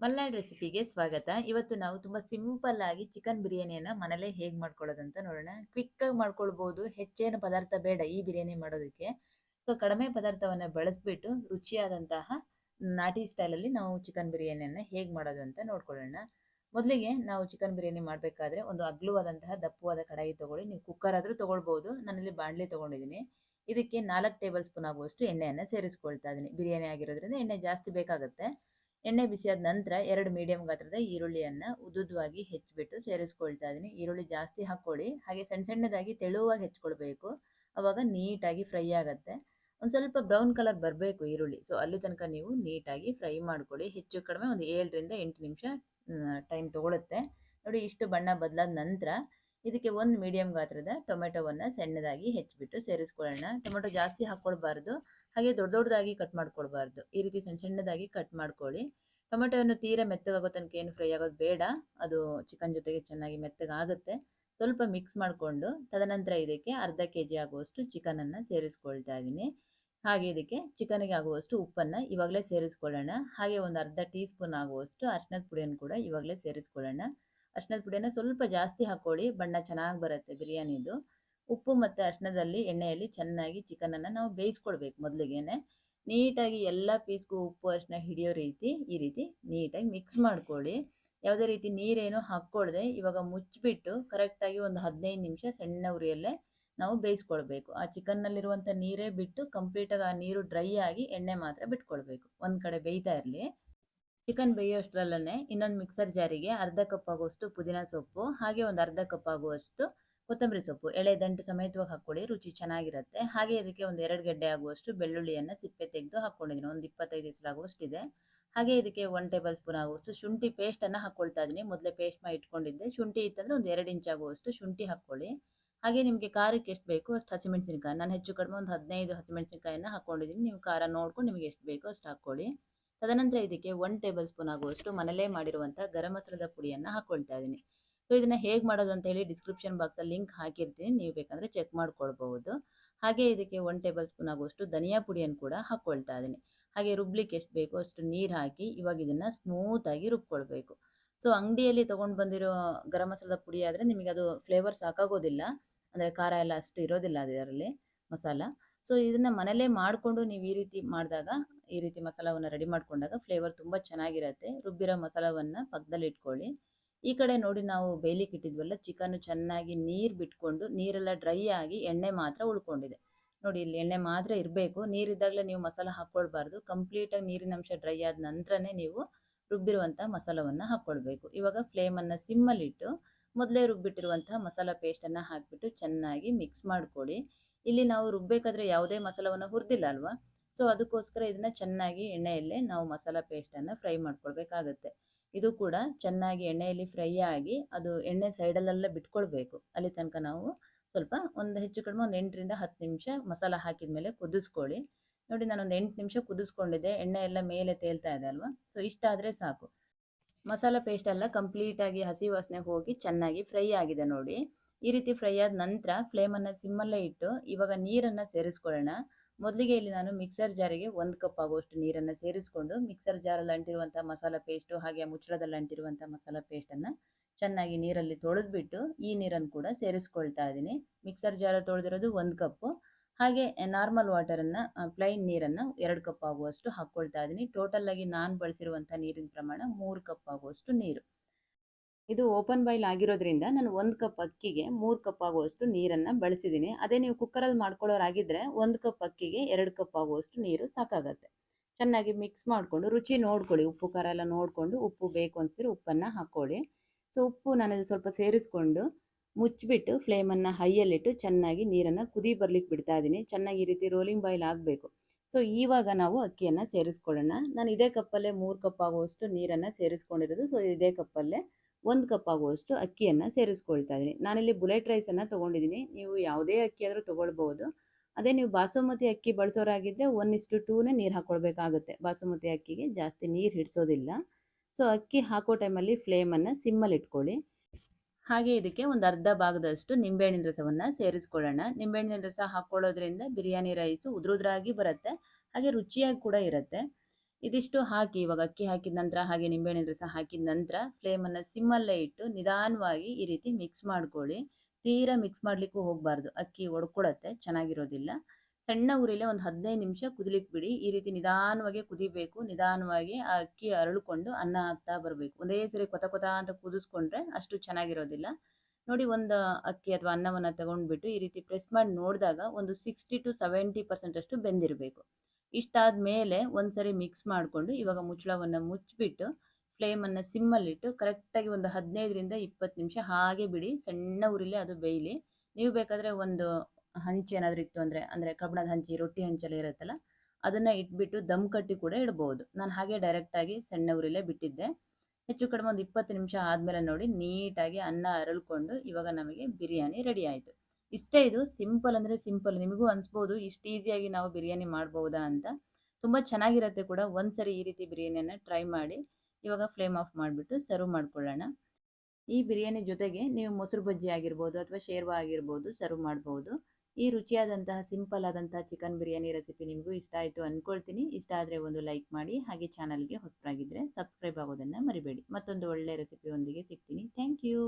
ಮಲ್ನಾಡ್ ರೆಸಿಪಿಗೆ ಸ್ವಾಗತ. ಇವತ್ತು ನಾವು ತುಂಬಾ ಸಿಂಪಲ್ ಆಗಿ ಚಿಕನ್ ಬಿರಿಯಾನಿಯನ್ನ ಮನೇಲೆ ಹೇಗ್ ಮಾಡ್ಕೊಳ್ಳೋದಂತ ನೋಡೋಣ. ಕ್ವಿಕ್ ಆಗಿ ಮಾಡ್ಕೊಳ್ಬಹುದು ಹೆಚ್ಚೇನು ಪದಾರ್ಥ ಬೇಡ ಈ ಬಿರಿಯಾನಿ ಮಾಡೋದಕ್ಕೆ. ಸೊ, ಕಡಿಮೆ ಪದಾರ್ಥವನ್ನ ಬಳಸ್ಬಿಟ್ಟು ರುಚಿಯಾದಂತಹ ನಾಟಿ ಸ್ಟೈಲ್ ಅಲ್ಲಿ ನಾವು ಚಿಕನ್ ಬಿರಿಯಾನಿಯನ್ನು ಹೇಗೆ ಮಾಡೋದು ಅಂತ ನೋಡ್ಕೊಳ್ಳೋಣ. ಮೊದಲಿಗೆ ನಾವು ಚಿಕನ್ ಬಿರಿಯಾನಿ ಮಾಡಬೇಕಾದ್ರೆ ಒಂದು ಅಗ್ಲುವಾದಂತಹ ದಪ್ಪವಾದ ಕಡಾಯಿ ತಗೊಳ್ಳಿ. ನೀವು ಕುಕ್ಕರ್ ಆದ್ರೂ ತೊಗೊಳ್ಬೋದು. ನಾನಿಲ್ಲಿ ಬಾಣಲಿ ತಗೊಂಡಿದ್ದೀನಿ. ಇದಕ್ಕೆ ನಾಲ್ಕು ಟೇಬಲ್ ಸ್ಪೂನ್ ಆಗುವಷ್ಟು ಎಣ್ಣೆಯನ್ನು ಸೇರಿಸ್ಕೊಳ್ತಾ ಇದ್ದೀನಿ. ಬಿರಿಯಾನಿ ಆಗಿರೋದ್ರಿಂದ ಎಣ್ಣೆ ಜಾಸ್ತಿ ಬೇಕಾಗುತ್ತೆ. ಎಣ್ಣೆ ಬಿಸಿಯಾದ ನಂತರ ಎರಡು ಮೀಡಿಯಂ ಗಾತ್ರದ ಈರುಳ್ಳಿಯನ್ನು ಉದ್ದುದ್ದವಾಗಿ ಹೆಚ್ಚಿಬಿಟ್ಟು ಸೇರಿಸ್ಕೊಳ್ತಾ ಇದ್ದೀನಿ. ಈರುಳ್ಳಿ ಜಾಸ್ತಿ ಹಾಕ್ಕೊಳ್ಳಿ. ಹಾಗೆ ಸಣ್ಣ ಸಣ್ಣದಾಗಿ ತೆಳುವಾಗಿ ಹೆಚ್ಕೊಳ್ಬೇಕು ಅವಾಗ ನೀಟಾಗಿ ಫ್ರೈ ಆಗುತ್ತೆ. ಒಂದು ಸ್ವಲ್ಪ ಬ್ರೌನ್ ಕಲರ್ ಬರಬೇಕು ಈರುಳ್ಳಿ. ಸೊ ಅಲ್ಲಿ ತನಕ ನೀವು ನೀಟಾಗಿ ಫ್ರೈ ಮಾಡ್ಕೊಳ್ಳಿ. ಹೆಚ್ಚು ಕಡಿಮೆ ಒಂದು ಏಳರಿಂದ ಎಂಟು ನಿಮಿಷ ಟೈಮ್ ತಗೊಳುತ್ತೆ. ನೋಡಿ, ಇಷ್ಟು ಬಣ್ಣ ಬದಲಾದ ನಂತರ ಇದಕ್ಕೆ ಒಂದು ಮೀಡಿಯಂ ಗಾತ್ರದ ಟೊಮೆಟೊವನ್ನು ಸಣ್ಣದಾಗಿ ಹೆಚ್ಚಿಬಿಟ್ಟು ಸೇರಿಸ್ಕೊಳ್ಳೋಣ. ಟೊಮೆಟೊ ಜಾಸ್ತಿ ಹಾಕ್ಕೊಳ್ಬಾರ್ದು. ಹಾಗೆ ದೊಡ್ಡ ದೊಡ್ಡದಾಗಿ ಕಟ್ ಮಾಡ್ಕೊಳ್ಬಾರ್ದು. ಈ ರೀತಿ ಸಣ್ಣ ಸಣ್ಣದಾಗಿ ಕಟ್ ಮಾಡ್ಕೊಳ್ಳಿ. ಟೊಮೆಟೊವನ್ನು ತೀರಾ ಮೆತ್ತಗಾಗೋ ತನಕ ಏನು ಫ್ರೈ ಆಗೋದು ಬೇಡ. ಅದು ಚಿಕನ್ ಜೊತೆಗೆ ಚೆನ್ನಾಗಿ ಮೆತ್ತಗಾಗುತ್ತೆ. ಸ್ವಲ್ಪ ಮಿಕ್ಸ್ ಮಾಡಿಕೊಂಡು ತದನಂತರ ಇದಕ್ಕೆ ಅರ್ಧ ಕೆ ಜಿ ಆಗುವಷ್ಟು ಚಿಕನನ್ನು ಸೇರಿಸ್ಕೊಳ್ತಾ ಇದ್ದೀನಿ. ಹಾಗೆ ಇದಕ್ಕೆ ಚಿಕನಿಗೆ ಆಗುವಷ್ಟು ಉಪ್ಪನ್ನು ಇವಾಗಲೇ ಸೇರಿಸ್ಕೊಳ್ಳೋಣ. ಹಾಗೆ ಒಂದು ಅರ್ಧ ಟೀ ಸ್ಪೂನ್ ಆಗುವಷ್ಟು ಅರ್ಶಿನದ ಪುಡಿಯನ್ನು ಕೂಡ ಇವಾಗಲೇ ಸೇರಿಸ್ಕೊಳ್ಳೋಣ. ಅರ್ಶಿನದ ಪುಡಿಯನ್ನು ಸ್ವಲ್ಪ ಜಾಸ್ತಿ ಹಾಕ್ಕೊಳ್ಳಿ. ಬಣ್ಣ ಚೆನ್ನಾಗಿ ಬರುತ್ತೆ ಬಿರಿಯಾನಿದು. ಉಪ್ಪು ಮತ್ತು ಅರ್ಶಿನದಲ್ಲಿ ಎಣ್ಣೆಯಲ್ಲಿ ಚೆನ್ನಾಗಿ ಚಿಕನನ್ನು ನಾವು ಬೇಯಿಸ್ಕೊಳ್ಬೇಕು ಮೊದಲಿಗೆನೆ. ನೀಟಾಗಿ ಎಲ್ಲ ಪೀಸ್ಗೂ ಉಪ್ಪು ಅರಿಶಿನ ಹಿಡಿಯೋ ರೀತಿ, ಈ ರೀತಿ ನೀಟಾಗಿ ಮಿಕ್ಸ್ ಮಾಡ್ಕೊಳ್ಳಿ. ಯಾವುದೇ ರೀತಿ ನೀರೇನು ಹಾಕ್ಕೊಳ್ದೆ ಇವಾಗ ಮುಚ್ಚಿಬಿಟ್ಟು ಕರೆಕ್ಟಾಗಿ ಒಂದು ಹದಿನೈದು ನಿಮಿಷ ಸಣ್ಣ ಉರಿಯಲ್ಲೇ ನಾವು ಬೇಯಿಸ್ಕೊಳ್ಬೇಕು. ಆ ಚಿಕನ್ನಲ್ಲಿರುವಂಥ ನೀರೇ ಬಿಟ್ಟು ಕಂಪ್ಲೀಟಾಗಿ ಆ ನೀರು ಡ್ರೈ ಆಗಿ ಎಣ್ಣೆ ಮಾತ್ರ ಬಿಟ್ಕೊಳ್ಬೇಕು. ಒಂದು ಕಡೆ ಬೇಯ್ತಾ ಇರಲಿ. ಚಿಕನ್ ಬೇಯೋಷ್ಟರಲ್ಲೇ ಇನ್ನೊಂದು ಮಿಕ್ಸರ್ ಜಾರಿಗೆ ಅರ್ಧ ಕಪ್ ಆಗುವಷ್ಟು ಪುದೀನ ಸೊಪ್ಪು, ಹಾಗೆ ಒಂದು ಅರ್ಧ ಕಪ್ ಆಗುವಷ್ಟು ಕೊತ್ತಂಬರಿ ಸೊಪ್ಪು, ಎಳೆ, ದಂಟು ಸಮೇತವಾಗಿ ಹಾಕ್ಕೊಳ್ಳಿ, ರುಚಿ ಚೆನ್ನಾಗಿರುತ್ತೆ. ಹಾಗೆ ಇದಕ್ಕೆ ಒಂದು ಎರಡು ಗೆಡ್ಡೆ ಆಗುವಷ್ಟು ಬೆಳ್ಳುಳ್ಳಿಯನ್ನು ಸಿಪ್ಪೆ ತೆಗೆದು ಹಾಕ್ಕೊಂಡಿದ್ದೀನಿ. ಒಂದು ಇಪ್ಪತ್ತೈದು ಇದೆ ಹಾಗೆ ಇದಕ್ಕೆ ಒನ್ ಟೇಬಲ್ ಸ್ಪೂನ್ ಆಗುವಷ್ಟು ಶುಂಠಿ ಪೇಸ್ಟನ್ನು ಹಾಕ್ಕೊಳ್ತಾ ಇದ್ದೀನಿ. ಮೊದಲೇ ಪೇಸ್ಟ್ ಮಾಡಿ ಇಟ್ಕೊಂಡಿದ್ದೆ. ಶುಂಠಿ ಇತ್ತಂದರೆ ಒಂದು ಎರಡು ಇಂಚ್ ಆಗುವಷ್ಟು ಶುಂಠಿ ಹಾಕ್ಕೊಳ್ಳಿ. ಹಾಗೆ ನಿಮಗೆ ಖಾರಕ್ಕೆ ಎಷ್ಟು ಬೇಕು ಅಷ್ಟು ಹಸಿಮೆಣಸಿನಕಾಯಿ, ನಾನು ಹೆಚ್ಚು ಕಡಿಮೆ ಒಂದು ಹದಿನೈದು ಹಸಿಮೆಣಸಿನಕಾಯನ್ನು ಹಾಕ್ಕೊಂಡಿದ್ದೀನಿ ನೀವು ಖಾರ ನೋಡ್ಕೊಂಡು ನಿಮಗೆ ಎಷ್ಟು ಬೇಕೋ ಅಷ್ಟು ಹಾಕ್ಕೊಳ್ಳಿ. ತದನಂತರ ಇದಕ್ಕೆ ಒನ್ ಟೇಬಲ್ ಸ್ಪೂನ್ ಆಗುವಷ್ಟು ಮನೆಯಲ್ಲೇ ಮಾಡಿರುವಂಥ ಗರಂ ಮಸಾಲದ ಪುಡಿಯನ್ನು ಹಾಕ್ಕೊಳ್ತಾ ಇದ್ದೀನಿ. ಸೊ ಇದನ್ನ ಹೇಗೆ ಮಾಡೋದು ಅಂತ ಹೇಳಿ ಡಿಸ್ಕ್ರಿಪ್ಷನ್ ಬಾಕ್ಸಲ್ಲಿ ಲಿಂಕ್ ಹಾಕಿರ್ತೀನಿ. ನೀವು ಬೇಕಂದ್ರೆ ಚೆಕ್ ಮಾಡ್ಕೊಳ್ಬಹುದು. ಹಾಗೆ ಇದಕ್ಕೆ ಒನ್ ಟೇಬಲ್ ಸ್ಪೂನ್ ಆಗುವಷ್ಟು ಧನಿಯಾ ಪುಡಿಯನ್ನು ಕೂಡ ಹಾಕೊಳ್ತಾ ಇದ್ದೀನಿ. ಹಾಗೆ ರುಬ್ಲಿಕ್ಕೆ ಎಷ್ಟು ಬೇಕೋ ಅಷ್ಟು ನೀರು ಹಾಕಿ ಇವಾಗ ಇದನ್ನ ಸ್ಮೂತ್ ಆಗಿ ರುಬ್ಕೊಳ್ಬೇಕು. ಸೊ ಅಂಗಡಿಯಲ್ಲಿ ತೊಗೊಂಡು ಬಂದಿರೋ ಗರಂ ಮಸಾಲದ ಪುಡಿ ಆದರೆ ನಿಮಗೆ ಅದು ಫ್ಲೇವರ್ ಸಾಕಾಗೋದಿಲ್ಲ. ಅಂದರೆ ಖಾರ ಎಲ್ಲ ಅಷ್ಟು ಇರೋದಿಲ್ಲ ಅದರಲ್ಲಿ ಮಸಾಲ. ಸೊ ಇದನ್ನ ಮನೇಲೇ ಮಾಡಿಕೊಂಡು ನೀವು ಈ ರೀತಿ ಮಾಡಿದಾಗ, ಈ ರೀತಿ ಮಸಾಲವನ್ನು ರೆಡಿ ಮಾಡ್ಕೊಂಡಾಗ ಫ್ಲೇವರ್ ತುಂಬ ಚೆನ್ನಾಗಿರುತ್ತೆ. ರುಬ್ಬಿರೋ ಮಸಾಲವನ್ನು ಪಕ್ಕದಲ್ಲಿ ಇಟ್ಕೊಳ್ಳಿ. ಈ ಕಡೆ ನೋಡಿ ನಾವು ಬೇಲಿಕ್ಕೆ ಇಟ್ಟಿದ್ವಲ್ಲ ಚಿಕನ್ನು ಚೆನ್ನಾಗಿ ನೀರು ಬಿಟ್ಕೊಂಡು, ನೀರೆಲ್ಲ ಡ್ರೈ ಆಗಿ ಎಣ್ಣೆ ಮಾತ್ರ ಉಳ್ಕೊಂಡಿದೆ. ನೋಡಿ ಇಲ್ಲಿ ಎಣ್ಣೆ ಮಾತ್ರ ಇರಬೇಕು. ನೀರಿದ್ದಾಗಲೇ ನೀವು ಮಸಾಲ ಹಾಕ್ಕೊಳ್ಬಾರ್ದು. ಕಂಪ್ಲೀಟಾಗಿ ನೀರಿನ ಅಂಶ ಡ್ರೈ ಆದ ನಂತರನೇ ನೀವು ರುಬ್ಬಿರುವಂಥ ಮಸಾಲವನ್ನು ಹಾಕ್ಕೊಳ್ಬೇಕು. ಇವಾಗ ಫ್ಲೇಮನ್ನು ಸಿಮ್ಮಲ್ಲಿಟ್ಟು ಮೊದಲೇ ರುಬ್ಬಿಟ್ಟಿರುವಂಥ ಮಸಾಲ ಪೇಸ್ಟನ್ನು ಹಾಕಿಬಿಟ್ಟು ಚೆನ್ನಾಗಿ ಮಿಕ್ಸ್ ಮಾಡ್ಕೊಳ್ಳಿ. ಇಲ್ಲಿ ನಾವು ರುಬ್ಬೇಕಾದ್ರೆ ಯಾವುದೇ ಮಸಾಲವನ್ನು ಹುರಿದಿಲ್ಲ ಅಲ್ವಾ? ಸೊ ಅದಕ್ಕೋಸ್ಕರ ಇದನ್ನು ಚೆನ್ನಾಗಿ ಎಣ್ಣೆಯಲ್ಲೇ ನಾವು ಮಸಾಲ ಪೇಸ್ಟನ್ನು ಫ್ರೈ ಮಾಡ್ಕೊಳ್ಬೇಕಾಗತ್ತೆ. ಇದು ಕೂಡ ಚೆನ್ನಾಗಿ ಎಣ್ಣೆಯಲ್ಲಿ ಫ್ರೈ ಆಗಿ ಅದು ಎಣ್ಣೆ ಸೈಡಲ್ಲೆಲ್ಲ ಬಿಟ್ಕೊಳ್ಬೇಕು. ಅಲ್ಲಿ ತನಕ ನಾವು ಸ್ವಲ್ಪ ಒಂದು ಹೆಚ್ಚು ಕಡಿಮೆ ಒಂದು ಎಂಟರಿಂದ ಹತ್ತು ನಿಮಿಷ ಮಸಾಲ ಹಾಕಿದ ಮೇಲೆ ಕುದಿಸ್ಕೊಳ್ಳಿ. ನೋಡಿ ನಾನೊಂದು ಎಂಟು ನಿಮಿಷ ಕುದಿಸ್ಕೊಂಡಿದ್ದೆ. ಎಣ್ಣೆ ಎಲ್ಲ ಮೇಲೆ ತೇಲ್ತಾ ಇದೆ ಅಲ್ವಾ? ಸೊ ಇಷ್ಟಾದರೆ ಸಾಕು. ಮಸಾಲ ಪೇಸ್ಟ್ ಎಲ್ಲ ಕಂಪ್ಲೀಟಾಗಿ ಹಸಿ ವಾಸನೆ ಹೋಗಿ ಚೆನ್ನಾಗಿ ಫ್ರೈ ಆಗಿದೆ ನೋಡಿ. ಈ ರೀತಿ ಫ್ರೈ ಆದ ನಂತರ ಫ್ಲೇಮನ್ನು ಸಿಮ್ಮಲ್ಲೇ ಇಟ್ಟು ಇವಾಗ ನೀರನ್ನು ಸೇರಿಸ್ಕೊಳ್ಳೋಣ. ಮೊದಲಿಗೆ ಇಲ್ಲಿ ನಾನು ಮಿಕ್ಸರ್ ಜಾರಿಗೆ ಒಂದು ಕಪ್ ಆಗುವಷ್ಟು ನೀರನ್ನು ಸೇರಿಸಿಕೊಂಡು ಮಿಕ್ಸರ್ ಜಾರಲ್ಲಿ ಅಂಟಿರುವಂಥ ಮಸಾಲ ಪೇಸ್ಟು ಹಾಗೆ ಮುಚ್ಚಳದಲ್ಲಿ ಅಂಟಿರುವಂಥ ಮಸಾಲ ಪೇಸ್ಟನ್ನು ಚೆನ್ನಾಗಿ ನೀರಲ್ಲಿ ತೊಳೆದ್ಬಿಟ್ಟು ಈ ನೀರನ್ನು ಕೂಡ ಸೇರಿಸ್ಕೊಳ್ತಾ ಇದ್ದೀನಿ. ಮಿಕ್ಸರ್ ಜಾರ ತೊಳೆದಿರೋದು ಒಂದು ಕಪ್ಪು ಹಾಗೆ ನಾರ್ಮಲ್ ವಾಟರನ್ನು ಪ್ಲೈನ್ ನೀರನ್ನು ಎರಡು ಕಪ್ ಆಗುವಷ್ಟು ಹಾಕ್ಕೊಳ್ತಾ ಇದ್ದೀನಿ. ಆಗಿ ನಾನು ಬಳಸಿರುವಂಥ ನೀರಿನ ಪ್ರಮಾಣ ಮೂರು ಕಪ್ ಆಗುವಷ್ಟು ನೀರು. ಇದು ಓಪನ್ ಬಾಯ್ಲ್ ಆಗಿರೋದ್ರಿಂದ ನಾನು ಒಂದು ಕಪ್ ಅಕ್ಕಿಗೆ ಮೂರು ಕಪ್ ಆಗುವಷ್ಟು ನೀರನ್ನು ಬಳಸಿದ್ದೀನಿ ಅದೇ ನೀವು ಕುಕ್ಕರಲ್ಲಿ ಮಾಡ್ಕೊಳ್ಳೋರಾಗಿದ್ದರೆ ಒಂದು ಕಪ್ ಅಕ್ಕಿಗೆ ಎರಡು ಕಪ್ ಆಗುವಷ್ಟು ನೀರು ಸಾಕಾಗತ್ತೆ. ಚೆನ್ನಾಗಿ ಮಿಕ್ಸ್ ಮಾಡಿಕೊಂಡು ರುಚಿ ನೋಡ್ಕೊಳ್ಳಿ. ಉಪ್ಪು, ಖಾರ ಎಲ್ಲ ನೋಡಿಕೊಂಡು ಉಪ್ಪು ಬೇಕು ಅನಿಸಿದ್ರೆ ಉಪ್ಪನ್ನು ಹಾಕ್ಕೊಳ್ಳಿ. ಸೊ ಉಪ್ಪು ನಾನಲ್ಲಿ ಸ್ವಲ್ಪ ಸೇರಿಸ್ಕೊಂಡು ಮುಚ್ಚಿಬಿಟ್ಟು ಫ್ಲೇಮನ್ನು ಹೈಯಲ್ಲಿಟ್ಟು ಚೆನ್ನಾಗಿ ನೀರನ್ನು ಕುದಿ ಬರ್ಲಿಕ್ಕೆ ಬಿಡ್ತಾ ಇದ್ದೀನಿ ಚೆನ್ನಾಗಿ ಈ ರೀತಿ ರೋಲಿಂಗ್ ಬಾಯ್ಲ್ ಆಗಬೇಕು. ಸೊ ಇವಾಗ ನಾವು ಅಕ್ಕಿಯನ್ನು ಸೇರಿಸ್ಕೊಳ್ಳೋಣ. ನಾನು ಇದೇ ಕಪ್ಪಲ್ಲೇ ಮೂರು ಕಪ್ ಆಗುವಷ್ಟು ನೀರನ್ನು ಸೇರಿಸ್ಕೊಂಡಿರೋದು. ಸೊ ಇದೇ ಕಪ್ಪಲ್ಲೇ ಒಂದು ಕಪ್ ಆಗುವಷ್ಟು ಅಕ್ಕಿಯನ್ನು ಸೇರಿಸ್ಕೊಳ್ತಾ ಇದ್ದೀನಿ. ನಾನಿಲ್ಲಿ ಬುಲೆಟ್ ರೈಸನ್ನು ತೊಗೊಂಡಿದ್ದೀನಿ. ನೀವು ಯಾವುದೇ ಅಕ್ಕಿ ಆದರೂ ತೊಗೊಳ್ಬೋದು. ಅದೇ ನೀವು ಬಾಸುಮತಿ ಅಕ್ಕಿ ಬಳಸೋರಾಗಿದ್ದರೆ ಒನ್ ಇಸ್ಟು ಟೂನೇ ನೀರು ಹಾಕ್ಕೊಳ್ಬೇಕಾಗುತ್ತೆ ಬಾಸುಮತಿ ಅಕ್ಕಿಗೆ ಜಾಸ್ತಿ ನೀರು ಹಿಡಿಸೋದಿಲ್ಲ. ಸೊ ಅಕ್ಕಿ ಹಾಕೋ ಟೈಮಲ್ಲಿ ಫ್ಲೇಮನ್ನು ಸಿಮ್ಮಲ್ಲಿ ಇಟ್ಕೊಳ್ಳಿ. ಹಾಗೆ ಇದಕ್ಕೆ ಒಂದು ಅರ್ಧ ಭಾಗದಷ್ಟು ನಿಂಬೆಹಣ್ಣಿನ ರಸವನ್ನು ಸೇರಿಸ್ಕೊಳ್ಳೋಣ. ನಿಂಬೆಹಣ್ಣಿನ ರಸ ಹಾಕ್ಕೊಳ್ಳೋದ್ರಿಂದ ಬಿರಿಯಾನಿ ರೈಸು ಉದ್ರುದ್ರಾಗಿ ಬರುತ್ತೆ. ಹಾಗೆ ರುಚಿಯಾಗಿ ಕೂಡ ಇರುತ್ತೆ. ಇದಿಷ್ಟು ಹಾಕಿ ಇವಾಗ ಅಕ್ಕಿ ಹಾಕಿದ ನಂತರ ಹಾಗೆ ನಿಂಬೆಹಣ್ಣಿನ ರಸ ಹಾಕಿದ ನಂತರ ಫ್ಲೇಮನ್ನು ಸಿಮ್ಮಲ್ಲೇ ಇಟ್ಟು ನಿಧಾನವಾಗಿ ಈ ರೀತಿ ಮಿಕ್ಸ್ ಮಾಡ್ಕೊಳ್ಳಿ. ತೀರಾ ಮಿಕ್ಸ್ ಮಾಡಲಿಕ್ಕೂ ಹೋಗಬಾರ್ದು. ಅಕ್ಕಿ ಒಡ್ಕೊಳತ್ತೆ, ಚೆನ್ನಾಗಿರೋದಿಲ್ಲ. ಸಣ್ಣ ಉರಿಲೆ ಒಂದು ಹದಿನೈದು ನಿಮಿಷ ಕುದಿಲಿಕ್ಕೆ ಬಿಡಿ. ಈ ರೀತಿ ನಿಧಾನವಾಗಿ ಕುದಿಬೇಕು. ನಿಧಾನವಾಗಿ ಆ ಅಕ್ಕಿ ಅರಳಿಕೊಂಡು ಅನ್ನ ಹಾಕ್ತಾ ಬರಬೇಕು. ಒಂದೇ ಸರಿ ಕೊತ ಕೊತ ಅಂತ ಕುದಿಸ್ಕೊಂಡ್ರೆ ಅಷ್ಟು ಚೆನ್ನಾಗಿರೋದಿಲ್ಲ. ನೋಡಿ ಒಂದು ಅಕ್ಕಿ ಅಥವಾ ಅನ್ನವನ್ನು ತಗೊಂಡ್ಬಿಟ್ಟು ಈ ರೀತಿ ಪ್ರೆಸ್ ಮಾಡಿ ನೋಡಿದಾಗ ಒಂದು ಸಿಕ್ಸ್ಟಿ ಟು ಸೆವೆಂಟಿ ಪರ್ಸೆಂಟ್ ಅಷ್ಟು ಬೆಂದಿರಬೇಕು. ಇಷ್ಟಾದ ಮೇಲೆ ಒಂದ್ಸರಿ ಮಿಕ್ಸ್ ಮಾಡಿಕೊಂಡು ಇವಾಗ ಮುಚ್ಚಳವನ್ನು ಮುಚ್ಚಿಬಿಟ್ಟು ಫ್ಲೇಮನ್ನು ಸಿಮ್ಮಲ್ಲಿಟ್ಟು ಕರೆಕ್ಟಾಗಿ ಒಂದು ಹದಿನೈದರಿಂದ ಇಪ್ಪತ್ತು ನಿಮಿಷ ಹಾಗೆ ಬಿಡಿ. ಸಣ್ಣ ಉರಿಲಿ ಅದು ಬೇಯಲಿ. ನೀವು ಬೇಕಾದರೆ ಒಂದು ಹಂಚು ಏನಾದರೂ ಇತ್ತು ಅಂದರೆ ಅಂದರೆ ಕಬ್ಬಣದ ಹಂಚಿ, ರೊಟ್ಟಿ ಹಂಚೆಲ್ಲ ಇರುತ್ತಲ್ಲ, ಅದನ್ನು ಇಟ್ಬಿಟ್ಟು ದಮ್ ಕಟ್ಟಿ ಕೂಡ ಇಡ್ಬೋದು. ನಾನು ಹಾಗೆ ಡೈರೆಕ್ಟಾಗಿ ಸಣ್ಣ ಉರಿಲೇ ಬಿಟ್ಟಿದ್ದೆ. ಹೆಚ್ಚು ಕಡಿಮೆ ಒಂದು ಇಪ್ಪತ್ತು ನಿಮಿಷ ಆದಮೇಲೆ ನೋಡಿ, ನೀಟಾಗಿ ಅನ್ನ ಅರಳ್ಕೊಂಡು ಇವಾಗ ನಮಗೆ ಬಿರಿಯಾನಿ ರೆಡಿ ಆಯಿತು. ಇಷ್ಟೇ ಇದು. ಸಿಂಪಲ್ ಅಂದರೆ ಸಿಂಪಲ್. ನಿಮಗೂ ಅನಿಸ್ಬೋದು ಇಷ್ಟು ಈಸಿಯಾಗಿ ನಾವು ಬಿರಿಯಾನಿ ಮಾಡ್ಬೋದಾ ಅಂತ. ತುಂಬ ಚೆನ್ನಾಗಿರುತ್ತೆ ಕೂಡ. ಒಂದ್ಸರಿ ಈ ರೀತಿ ಬಿರಿಯಾನಿಯನ್ನು ಟ್ರೈ ಮಾಡಿ. ಇವಾಗ ಫ್ಲೇಮ್ ಆಫ್ ಮಾಡಿಬಿಟ್ಟು ಸರ್ವ್ ಮಾಡ್ಕೊಳ್ಳೋಣ. ಈ ಬಿರಿಯಾನಿ ಜೊತೆಗೆ ನೀವು ಮೊಸರು ಬಜ್ಜಿ ಆಗಿರ್ಬೋದು ಅಥವಾ ಶೇರ್ವಾ ಆಗಿರ್ಬೋದು ಸರ್ವ್ ಮಾಡ್ಬೋದು. ಈ ರುಚಿಯಾದಂತಹ ಸಿಂಪಲ್ ಆದಂತಹ ಚಿಕನ್ ಬಿರಿಯಾನಿ ರೆಸಿಪಿ ನಿಮಗೂ ಇಷ್ಟ ಆಯಿತು ಅಂದ್ಕೊಳ್ತೀನಿ ಇಷ್ಟ ಆದರೆ ಒಂದು ಲೈಕ್ ಮಾಡಿ. ಹಾಗೆ ಚಾನಲ್ಗೆ ಹೊಸದಾಗಿದ್ದರೆ ಸಬ್ಸ್ಕ್ರೈಬ್ ಆಗೋದನ್ನು ಮರಿಬೇಡಿ. ಮತ್ತೊಂದು ಒಳ್ಳೆಯ ರೆಸಿಪಿಯೊಂದಿಗೆ ಸಿಗ್ತೀನಿ. Thank you.